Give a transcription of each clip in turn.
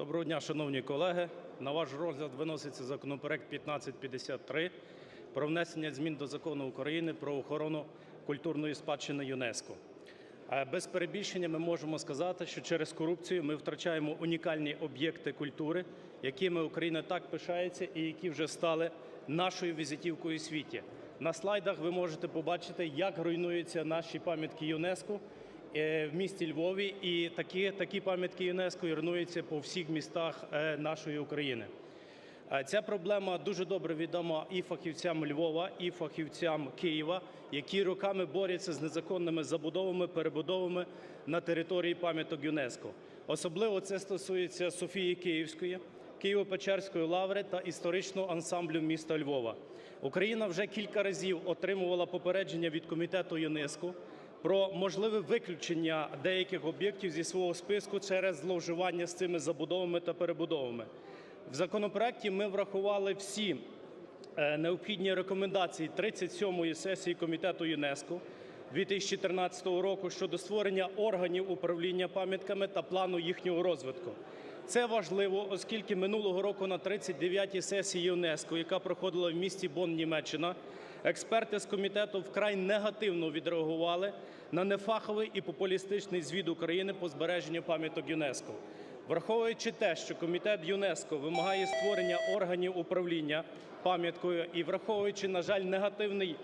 Доброго дня, шановні колеги! На ваш розгляд виноситься законопроект 1553 про внесення змін до Закону України "Про охорону культурної спадщини ЮНЕСКО". Е, Без перебільшення ми можемо сказати, що через корупцію ми втрачаємо унікальні об'єкти культури, якими Україна так пишається і які вже стали нашою візитівкою у світі. На слайдах ви можете побачити, як руйнуються наші пам'ятки ЮНЕСКО в місті Львові, і такі, такі пам'ятки ЮНЕСКО руйнуються по всіх містах е, нашої України. Е, Ця проблема дуже добре відома і фахівцям Львова, і фахівцям Києва, які роками борються з незаконними забудовами, перебудовами на території пам'яток ЮНЕСКО. Особливо це стосується Софії Київської, Києво-Печерської лаври та історичного ансамблю міста Львова. Україна вже кілька разів отримувала попередження від комітету ЮНЕСКО про можливе виключення деяких об'єктів зі свого списку через зловживання з цими забудовами та перебудовами. В законопроекті ми врахували всі е, необхідні рекомендації 37-ї сесії Комітету ЮНЕСКО 2013 року щодо створення органів управління пам'ятками та плану їхнього розвитку. Це важливо, оскільки минулого року на 39-й сесії ЮНЕСКО, яка проходила в місті Бонн, Німеччина, експерти з комітету вкрай негативно відреагували на нефаховий і популістичний звіт України по збереженню пам'яток ЮНЕСКО. Враховуючи те, що комітет ЮНЕСКО вимагає створення органів управління пам'яткою і враховуючи, на жаль, негативний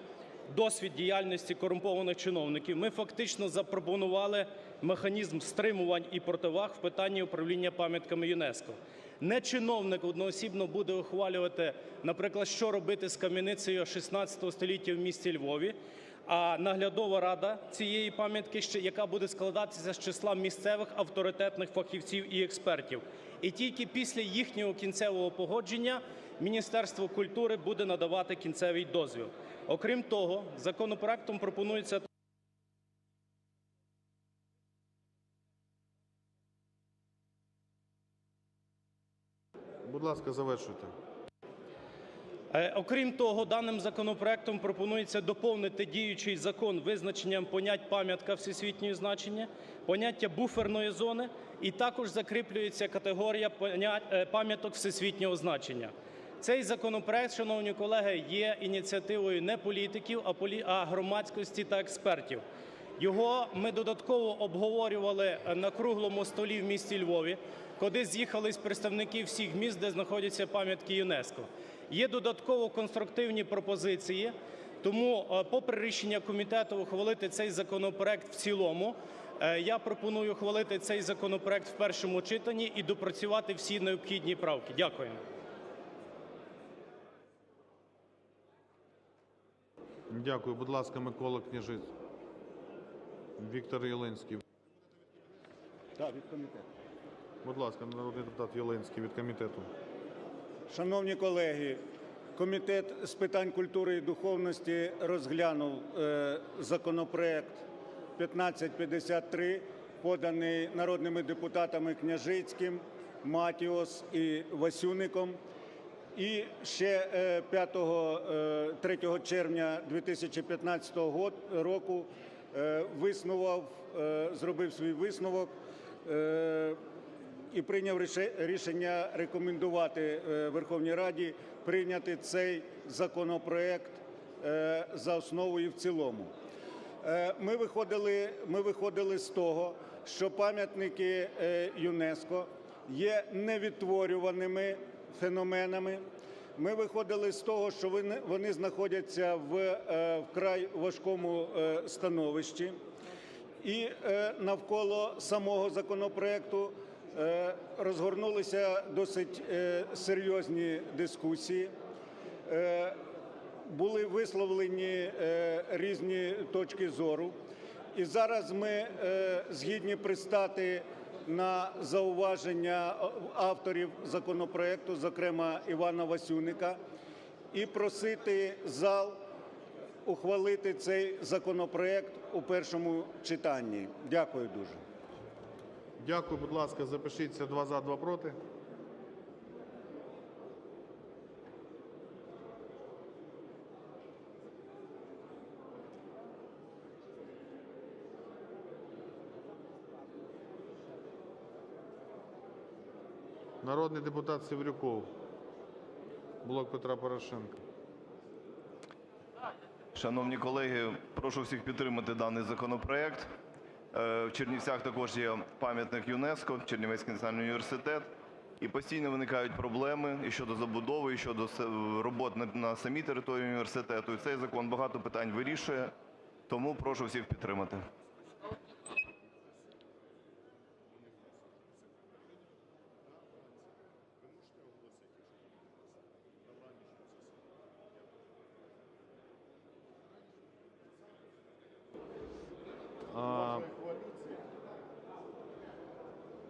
досвід діяльності корумпованих чиновників, ми фактично запропонували механізм стримувань і противаг в питанні управління пам'ятками ЮНЕСКО. Не чиновник одноосібно буде ухвалювати, наприклад, що робити з кам'яницею 16 століття в місті Львові, а наглядова рада цієї пам'ятки, яка буде складатися з числа місцевих авторитетних фахівців і експертів. І тільки після їхнього кінцевого погодження Міністерство культури буде надавати кінцевий дозвіл. Окрім того, законопроектом пропонується ласка, завершуйте. Е, Окрім того, даним законопроектом пропонується доповнити діючий закон визначенням понять пам'ятка всесвітнього значення, поняття буферної зони, і також закріплюється категорія е, пам'яток всесвітнього значення. Цей законопроект, шановні колеги, є ініціативою не політиків, а громадськості та експертів. Його ми додатково обговорювали е, на круглому столі в місті Львові, куди з'їхались представники всіх міст, де знаходяться пам'ятки ЮНЕСКО. Є додатково конструктивні пропозиції, тому, е, попри рішення комітету ухвалити цей законопроект в цілому, е, я пропоную ухвалити цей законопроект в першому читанні і допрацювати всі необхідні правки. Дякую. Дякую. Будь ласка, Микола Княжиць. Віктор Єленський. Так, від комітету. Будь ласка, народний депутат Єленський від комітету. Шановні колеги, Комітет з питань культури і духовності розглянув е, законопроект 1553, поданий народними депутатами Княжицьким, Матіос і Васюником. І ще е, 5, е, 3 червня 2015 год- року е, висновив, е, зробив свій висновок е, і прийняв рішення рекомендувати е, Верховній Раді прийняти цей законопроект е, за основу і в цілому. Е, Ми виходили, ми виходили з того, що пам'ятники ЮНЕСКО є невідтворюваними феноменами. Ми виходили з того, що вони, знаходяться в вкрай важкому становищі. І навколо самого законопроекту розгорнулися досить е, серйозні дискусії. Е, були висловлені е, різні точки зору. І зараз ми е, згідні пристати на зауваження авторів законопроекту, зокрема Івана Васюника, і просити зал ухвалити цей законопроект у першому читанні. Дякую дуже. Дякую, будь ласка, запишіться два за, два проти. Народний депутат Севрюков, блок Петра Порошенка. Шановні колеги, прошу всіх підтримати даний законопроект. Е, В Чернівцях також є пам'ятник ЮНЕСКО, Чернівецький національний університет. І постійно виникають проблеми і щодо забудови, і щодо робот на- самій території університету. І цей закон багато питань вирішує. Тому прошу всіх підтримати.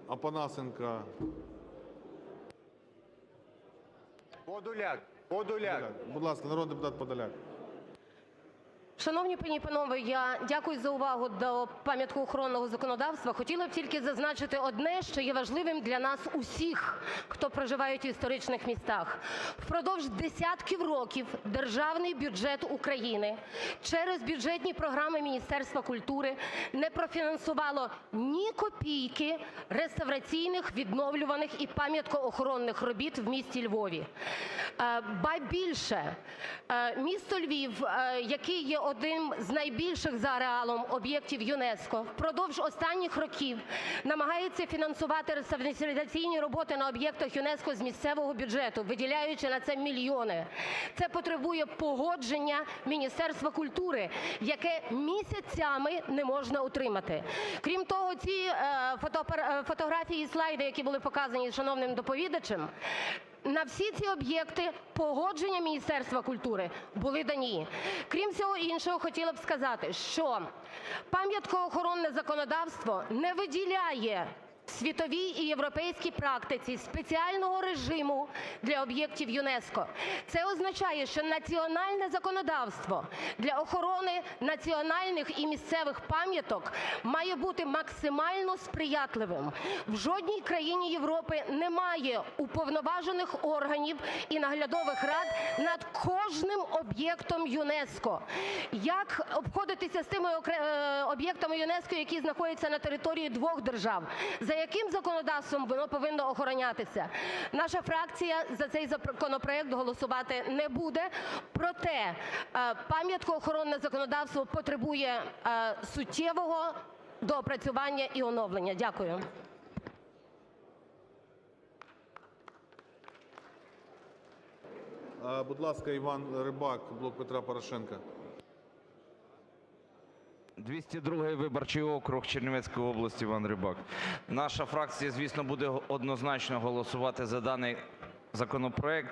Апанасенко. Подоляк, Подоляк. Будь ласка, народний депутат Подоляк. Шановні пані і панове, я дякую за увагу до пам'яткоохоронного законодавства. Хотіла б тільки зазначити одне, що є важливим для нас усіх, хто проживають в історичних містах. Впродовж десятків років державний бюджет України через бюджетні програми Міністерства культури не профінансувало ні копійки реставраційних, відновлюваних і пам'яткоохоронних робіт в місті Львові. Е, Ба більше, е, місто Львів, е, який є одним з найбільших за ареалом об'єктів ЮНЕСКО, впродовж останніх років намагається фінансувати реставраційні роботи на об'єктах ЮНЕСКО з місцевого бюджету, виділяючи на це мільйони. Це потребує погодження Міністерства культури, яке місяцями не можна утримати. Крім того, ці е, е, фотографії і слайди, які були показані шановним доповідачем, на всі ці об'єкти погодження Міністерства культури були дані. Крім всього іншого, хотіла б сказати, що пам'яткоохоронне законодавство не виділяє світовій і європейській практиці спеціального режиму для об'єктів ЮНЕСКО. Це означає, що національне законодавство для охорони національних і місцевих пам'яток має бути максимально сприятливим. В жодній країні Європи немає уповноважених органів і наглядових рад над кожним об'єктом ЮНЕСКО. Як обходитися з тими е, об'єктами ЮНЕСКО, які знаходяться на території двох держав? Яким законодавством воно повинно охоронятися? Наша фракція за цей законопроект голосувати не буде. Проте е, пам'яткоохоронне законодавство потребує е, суттєвого доопрацювання і оновлення. Дякую. Будь ласка, Іван Рибак, блок Петра Порошенка. 202 виборчий округ Чернівецької області, Іван Рибак. Наша фракція, звісно, буде однозначно голосувати за даний законопроект.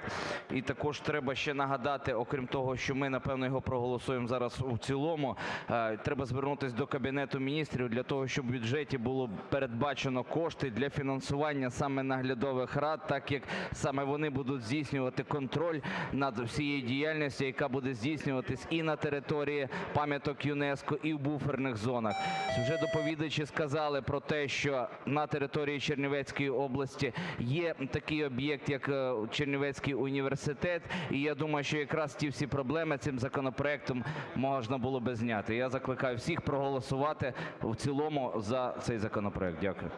І також треба ще нагадати, окрім того, що ми, напевно, його проголосуємо зараз у цілому, е, треба звернутися до Кабінету Міністрів для того, щоб в бюджеті було передбачено кошти для фінансування саме наглядових рад, так як саме вони будуть здійснювати контроль над всією діяльністю, яка буде здійснюватись і на території пам'яток ЮНЕСКО, і в буферних зонах. Вже доповідачі сказали про те, що на території Чернівецької області є такий об'єкт, як е, Чернівецький університет. І я думаю, що якраз ті всі проблеми цим законопроектом можна було би зняти. Я закликаю всіх проголосувати в цілому за цей законопроект. Дякую.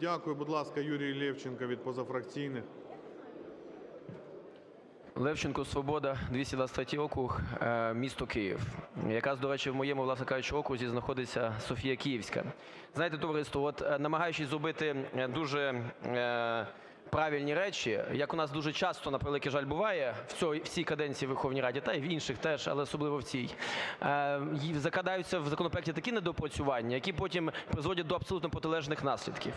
Дякую, будь ласка, Юрій Левченко від позафракційних. Левченко, "Свобода", 223 округ, е, місто Київ. Якраз, до речі, в моєму, власне кажучи, окрузі знаходиться Софія Київська. Знаєте, товариство, от е, намагаючись зробити е, дуже правильні речі, як у нас дуже часто, на превеликий жаль, буває в цій в цій каденції Верховній Раді, та й в інших теж, але особливо в цій, е, закладаються в законопроекті такі недопрацювання, які потім призводять до абсолютно протилежних наслідків.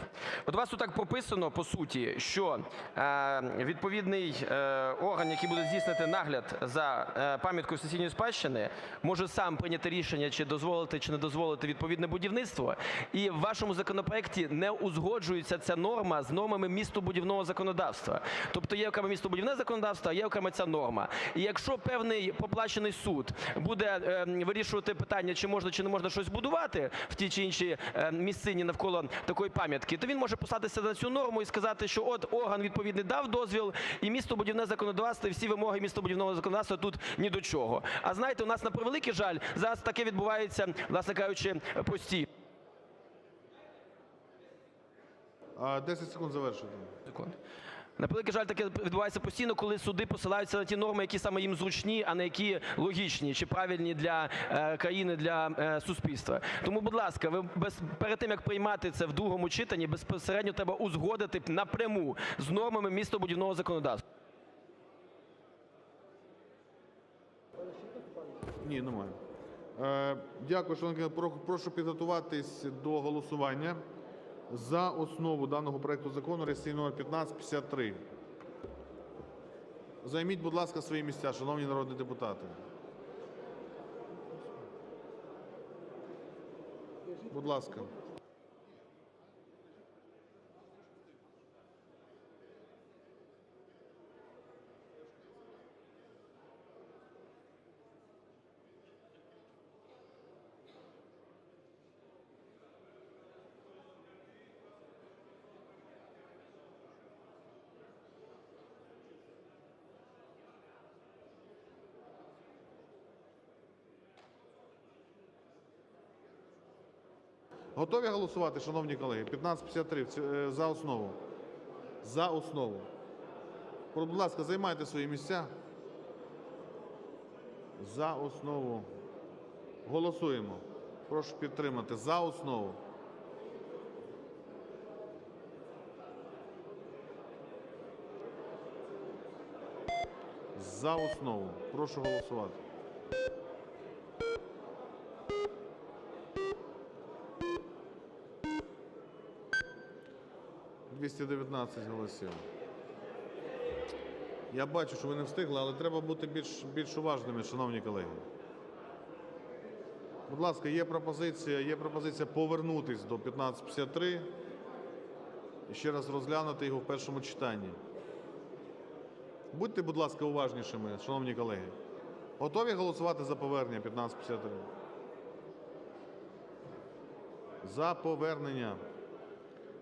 От у вас тут так прописано, по суті, що е, відповідний е, орган, який буде здійснити нагляд за е, пам'яткою сесійної спадщини, може сам прийняти рішення, чи дозволити, чи не дозволити відповідне будівництво. І в вашому законопроекті не узгоджується ця норма з нормами містобудівного законодавства. Тобто є окреме містобудівне законодавство, а є окрема ця норма. І якщо певний поплачений суд буде е, вирішувати питання, чи можна, чи не можна щось будувати в тій чи іншій е, місцині навколо такої пам'ятки, то він може послатися на цю норму і сказати, що от орган відповідний дав дозвіл, і містобудівне законодавство, і всі вимоги містобудівного законодавства тут ні до чого. А знаєте, у нас на превеликий жаль зараз таке відбувається, власне кажучи, постійно. А, 10 секунд завершити. На превеликий жаль, таке відбувається постійно, коли суди посилаються на ті норми, які саме їм зручні, а не які логічні чи правильні для е, країни, для е, суспільства. Тому, будь ласка, ви без перед тим як приймати це в другому читанні, безпосередньо треба узгодити напряму з нормами містобудівного законодавства. Ні, немає. Е, Дякую, шановні Прошу підготуватись до голосування за основу даного проекту закону реєстраційний номер 1553. Займіть, будь ласка, свої місця, шановні народні депутати. Будь ласка. Готові голосувати, шановні колеги? 1553 в ці- е, за основу. За основу. Будь ласка, займайте свої місця. За основу. Голосуємо. Прошу підтримати. За основу. За основу. Прошу голосувати. 219 голосів. Я бачу, що ви не встигли, але треба бути більш, більш уважними, шановні колеги. Будь ласка, є пропозиція, є пропозиція повернутись до 1553 і ще раз розглянути його в першому читанні. Будьте, будь ласка, уважнішими, шановні колеги. Готові голосувати за повернення 1553? За повернення.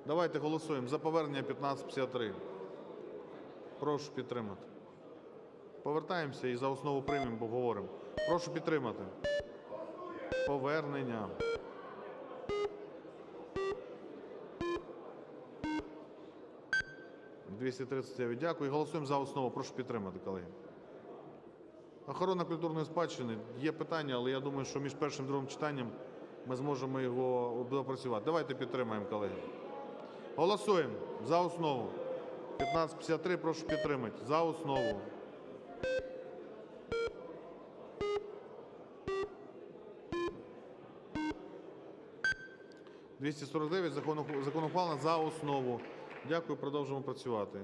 Давайте голосуємо за повернення 1553. Прошу підтримати. Повертаємося і за основу приймемо, бо говоримо. Прошу підтримати. Повернення. «239». Дякую. Голосуємо за основу. Прошу підтримати, колеги. Охорона культурної спадщини. Є питання, але я думаю, що між першим і другим читанням ми зможемо його допрацювати. Давайте підтримаємо, колеги. Голосуємо за основу. 1553, прошу підтримати. За основу. «249. Закон, закон ухвалено за основу. Дякую, продовжимо працювати.